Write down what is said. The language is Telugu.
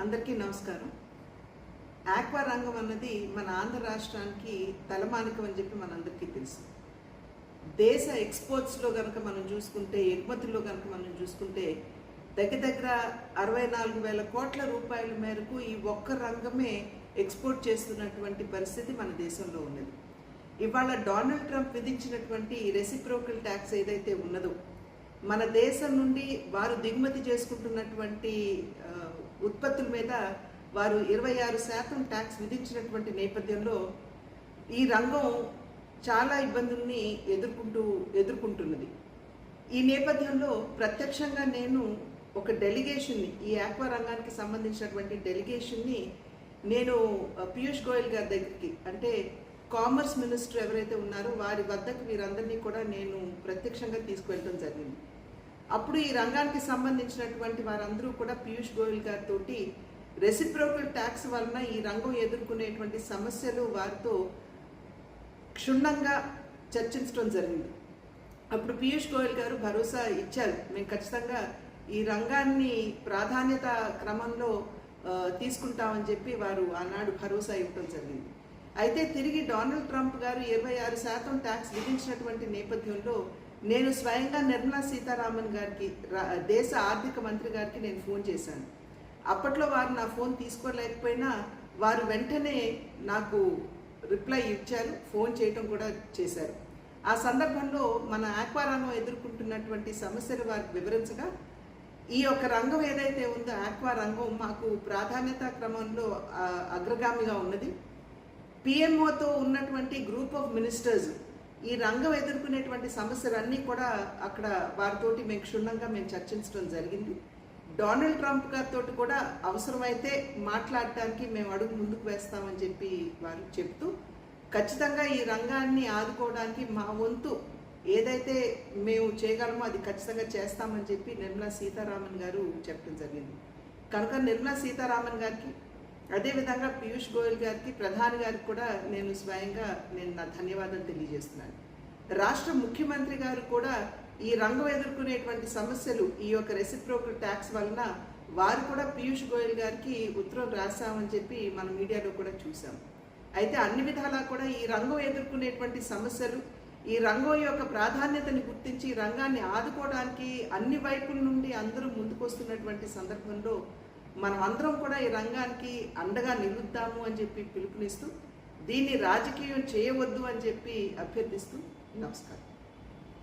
అందరికీ నమస్కారం. ఆక్వా రంగం అన్నది మన ఆంధ్ర రాష్ట్రానికి తలమానికం అని చెప్పి మనందరికీ తెలుసు. దేశ ఎక్స్పోర్ట్స్లో కనుక మనం చూసుకుంటే ఎగుమతుల్లో కనుక మనం చూసుకుంటే దగ్గర దగ్గర అరవై నాలుగు వేల కోట్ల రూపాయల మేరకు ఈ ఒక్క రంగమే ఎక్స్పోర్ట్ చేస్తున్నటువంటి పరిస్థితి మన దేశంలో ఉన్నది. ఇవాళ డొనాల్డ్ ట్రంప్ విధించినటువంటి రెసిప్రోకల్ ట్యాక్స్ ఏదైతే ఉన్నదో మన దేశం నుండి వారు దిగుమతి చేసుకుంటున్నటువంటి ఉత్పత్తుల మీద వారు ఇరవై ఆరు శాతం ట్యాక్స్ విధించినటువంటి నేపథ్యంలో ఈ రంగం చాలా ఇబ్బందుల్ని ఎదుర్కొంటూ ఎదుర్కొంటున్నది. ఈ నేపథ్యంలో ప్రత్యక్షంగా నేను ఒక డెలిగేషన్ని ఈ ఆక్వా రంగానికి సంబంధించినటువంటి డెలిగేషన్ని నేను పీయూష్ గోయల్ గారి దగ్గరికి అంటే కామర్స్ మినిస్టర్ ఎవరైతే ఉన్నారో వారి వద్దకు వీరందరినీ కూడా నేను ప్రత్యక్షంగా తీసుకువెళ్ళడం జరిగింది. అప్పుడు ఈ రంగానికి సంబంధించినటువంటి వారందరూ కూడా పీయూష్ గోయల్ గారితో రెసిప్రోకల్ ట్యాక్స్ వలన ఈ రంగం ఎదుర్కొనేటువంటి సమస్యలు వారితో క్షుణ్ణంగా చర్చించడం జరిగింది. అప్పుడు పీయూష్ గోయల్ గారు భరోసా ఇచ్చారు. మేము ఖచ్చితంగా ఈ రంగాన్ని ప్రాధాన్యత క్రమంలో తీసుకుంటామని చెప్పి వారు ఆనాడు భరోసా ఇవ్వడం జరిగింది. అయితే తిరిగి డొనాల్డ్ ట్రంప్ గారు ఇరవై ఆరు శాతం ట్యాక్స్ విధించినటువంటి నేపథ్యంలో నేను స్వయంగా నిర్మలా సీతారామన్ గారికి దేశ ఆర్థిక మంత్రి గారికి నేను ఫోన్ చేశాను. అప్పట్లో వారు నా ఫోన్ తీసుకోలేకపోయినా వారు వెంటనే నాకు రిప్లై ఇచ్చారు ఫోన్ చేయటం కూడా చేశారు. ఆ సందర్భంలో మన ఆక్వా రంగం ఎదుర్కొంటున్నటువంటి సమస్యలు వారికి వివరించగా ఈ యొక్క రంగం ఏదైతే ఉందో ఆక్వా రంగం మాకు ప్రాధాన్యత క్రమంలో అగ్రగామిగా ఉన్నది. పిఎంఓతో ఉన్నటువంటి గ్రూప్ ఆఫ్ మినిస్టర్స్ ఈ రంగం ఎదుర్కొనేటువంటి సమస్యలన్నీ కూడా అక్కడ వారితోటి మేము క్షుణ్ణంగా మేము చర్చించడం జరిగింది. డొనాల్డ్ ట్రంప్ గారితో కూడా అవసరమైతే మాట్లాడటానికి మేము అడుగు ముందుకు వేస్తామని చెప్పి వారు చెప్తూ ఖచ్చితంగా ఈ రంగాన్ని ఆదుకోవడానికి మా వంతు ఏదైతే మేము చేయగలమో అది ఖచ్చితంగా చేస్తామని చెప్పి నిర్మలా సీతారామన్ గారు చెప్పడం జరిగింది. కనుక నిర్మలా సీతారామన్ గారికి అదేవిధంగా పీయూష్ గోయల్ గారికి ప్రధాని గారికి కూడా నేను స్వయంగా నేను నా ధన్యవాదాలు తెలియజేస్తున్నాను. రాష్ట్ర ముఖ్యమంత్రి గారు కూడా ఈ రంగం ఎదుర్కొనేటువంటి సమస్యలు ఈ యొక్క రెసిప్రోకల్ ట్యాక్స్ వలన వారు కూడా పీయూష్ గోయల్ గారికి ఉత్తరం రాశామని చెప్పి మన మీడియాలో కూడా చూసాం అయితే అన్ని విధాలా కూడా ఈ రంగం ఎదుర్కొనేటువంటి సమస్యలు ఈ రంగం యొక్క ప్రాధాన్యతని గుర్తించి రంగాన్ని ఆదుకోవడానికి అన్ని వైపుల నుండి అందరూ ముందుకొస్తున్నటువంటి సందర్భంలో మనం అందరం కూడా ఈ రంగానికి అండగా నిలుద్దాము అని చెప్పి పిలుపునిస్తూ దీన్ని రాజకీయం చేయవద్దు అని చెప్పి అభ్యర్థిస్తూ నమస్కారం.